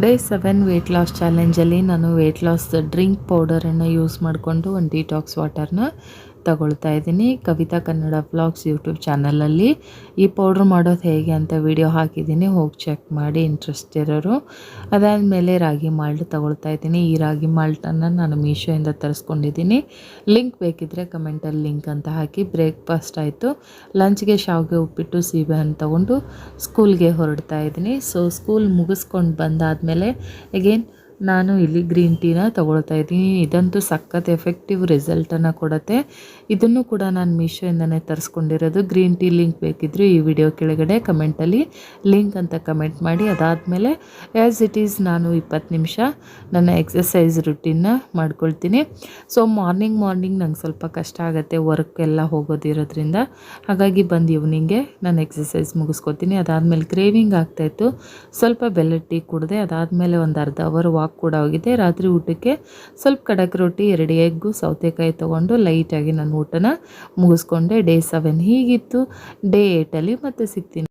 Day seven weight loss ಚಾಲೆಂಜಲ್ಲಿ ನಾನು weight loss drink ಪೌಡರನ್ನು ಯೂಸ್ ಮಾಡಿಕೊಂಡು ಒಂದು ಡಿಟಾಕ್ಸ್ ವಾಟರ್ನ ತಗೊಳ್ತಾ ಇದ್ದೀನಿ. ಕವಿತಾ ಕನ್ನಡ ಬ್ಲಾಗ್ಸ್ ಯೂಟ್ಯೂಬ್ ಚಾನಲಲ್ಲಿ. ಈ ಪೌಡ್ರ್ ಮಾಡೋದು ಹೇಗೆ ಅಂತ ವಿಡಿಯೋ ಹಾಕಿದ್ದೀನಿ. ಹೋಗಿ ಚೆಕ್ ಮಾಡಿ ಇಂಟ್ರೆಸ್ಟ್ ಇರೋರು. ಅದಾದಮೇಲೆ ರಾಗಿ ಮಾಲ್ಟ್ ತಗೊಳ್ತಾ ಇದ್ದೀನಿ. ಈ ರಾಗಿ ಮಾಲ್ಟನ್ನು ನಾನು ಮೀಶೋಯಿಂದ ತರಿಸ್ಕೊಂಡಿದ್ದೀನಿ. ಲಿಂಕ್ ಬೇಕಿದ್ದರೆ ಕಮೆಂಟಲ್ಲಿ ಲಿಂಕ್ ಅಂತ ಹಾಕಿ. ಬ್ರೇಕ್ಫಾಸ್ಟ್ ಆಯಿತು. ಲಂಚ್ಗೆ ಶಾವಿಗೆ ಉಪ್ಪಿಟ್ಟು ಸೀಬೆ ಹಣ್ಣು ತೊಗೊಂಡು ಸ್ಕೂಲ್ಗೆ ಹೊರಡ್ತಾ ಇದ್ದೀನಿ. ಸೊ ಸ್ಕೂಲ್ ಮುಗಿಸ್ಕೊಂಡು ಬಂದಾದಮೇಲೆ ಅಗೇನ್ ನಾನು ಇಲ್ಲಿ ಗ್ರೀನ್ ಟೀನ ತೊಗೊಳ್ತಾ ಇದ್ದೀನಿ. ಇದಂತೂ ಸಖತ್ ಎಫೆಕ್ಟಿವ್ ರಿಸಲ್ಟನ್ನು ಕೊಡುತ್ತೆ. ಇದನ್ನು ಕೂಡ ನಾನು ಮೀಶೋಯಿಂದನೇ ತರಿಸ್ಕೊಂಡಿರೋದು. ಗ್ರೀನ್ ಟೀ ಲಿಂಕ್ ಬೇಕಿದ್ದರೆ ಈ ವಿಡಿಯೋ ಕೆಳಗಡೆ ಕಮೆಂಟಲ್ಲಿ ಲಿಂಕ್ ಅಂತ ಕಮೆಂಟ್ ಮಾಡಿ. ಅದಾದಮೇಲೆ ಆ್ಯಸ್ ಇಟ್ ಈಸ್ ನಾನು ಇಪ್ಪತ್ತು ನಿಮಿಷ ನನ್ನ ಎಕ್ಸಸೈಸ್ ರುಟೀನ್ನ ಮಾಡ್ಕೊಳ್ತೀನಿ. ಸೊ ಮಾರ್ನಿಂಗ್ ಮಾರ್ನಿಂಗ್ ನಂಗೆ ಸ್ವಲ್ಪ ಕಷ್ಟ ಆಗುತ್ತೆ. ವರ್ಕ್ ಎಲ್ಲ ಹೋಗೋದಿರೋದ್ರಿಂದ. ಹಾಗಾಗಿ ಬಂದು ಈವ್ನಿಂಗೆ ನಾನು ಎಕ್ಸಸೈಸ್ ಮುಗಿಸ್ಕೊತೀನಿ. ಅದಾದಮೇಲೆ ಕ್ರೇವಿಂಗ್ ಆಗ್ತಾಯಿತ್ತು ಸ್ವಲ್ಪ ಬೆಲ್ಲದ ಟೀ ಕುಡಿದೆ. ಅದಾದಮೇಲೆ ಒಂದು ಅರ್ಧ ಅವರ್ ವಾಕ್ ಕೂಡ ಹೋಗಿದೆ. ರಾತ್ರಿ ಊಟಕ್ಕೆ ಸ್ವಲ್ಪ ಕಡಕ್ ರೊಟ್ಟಿ, ಎರಡು ಎಗ್ಗು, ಸೌತೆಕಾಯಿ ತೊಗೊಂಡು ಲೈಟಾಗಿ ನಾನು ಊಟನ ಮುಗಿಸ್ಕೊಂಡೆ. ಡೇ ಸೆವೆನ್ ಹೀಗಿತ್ತು. ಡೇ ಏಯ್ಟಲ್ಲಿ ಮತ್ತೆ ಸಿಗ್ತೀನಿ.